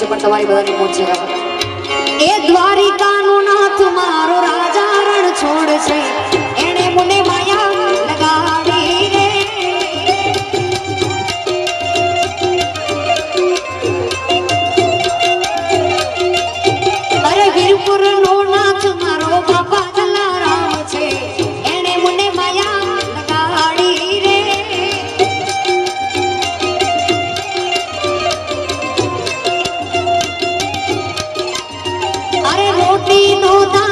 છે પણ તમારી બધાની પહોંચી રહ્યા એ દ્વારિકાનો નાથ મારો રાજા રણ છોડ છે কোটি নদা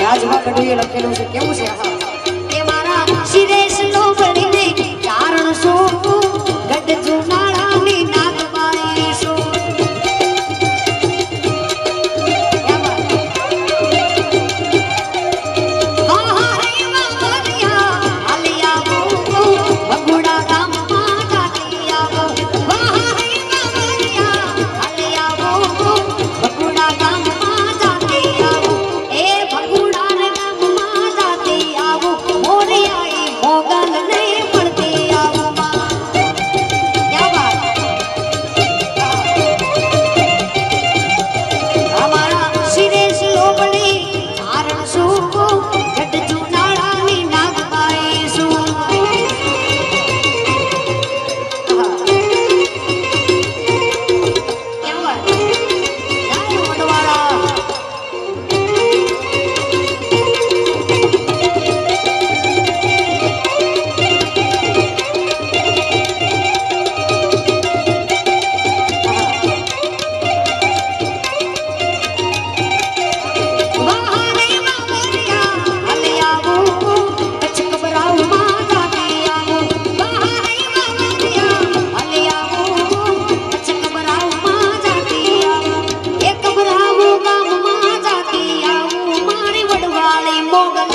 રાજમાં કડવીએ લખેલું છે. કેવું છે? હા Богом